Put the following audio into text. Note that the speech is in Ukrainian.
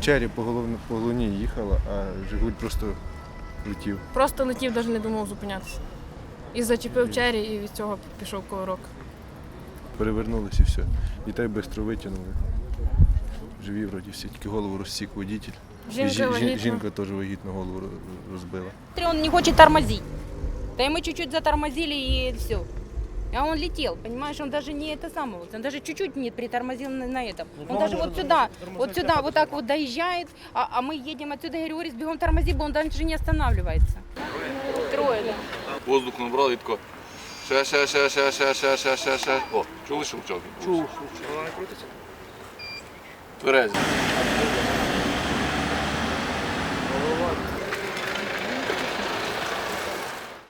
Чері по, головне, по головні їхала, а Жигуль просто летів. Просто летів, навіть не думав зупинятися. І зачепив чері, і від цього пішов ковирок. Перевернулися і все. Дітей швидко витягнули. Живі вроді всі, тільки голову розсік водитель. І Жінка жінка теж вагітну голову розбила. Он не хочет тормозить. Да и мы чуть-чуть затормозили и все. А он летел, понимаешь, он даже не это самое, вот, он даже чуть-чуть не притормозил на, на этом. Он даже вот сюда, вот сюда, вот так вот доезжает, а, а мы едем отсюда, я говорю, Орис, бегом тормози, бо он даже не останавливается. Трое, да. Воздух набрали і тако. Ще, ще, ще, ще, ще, ще, ще, ще, ще. О, чули щелчок? Чув. Вона не крутиться? Тверезі.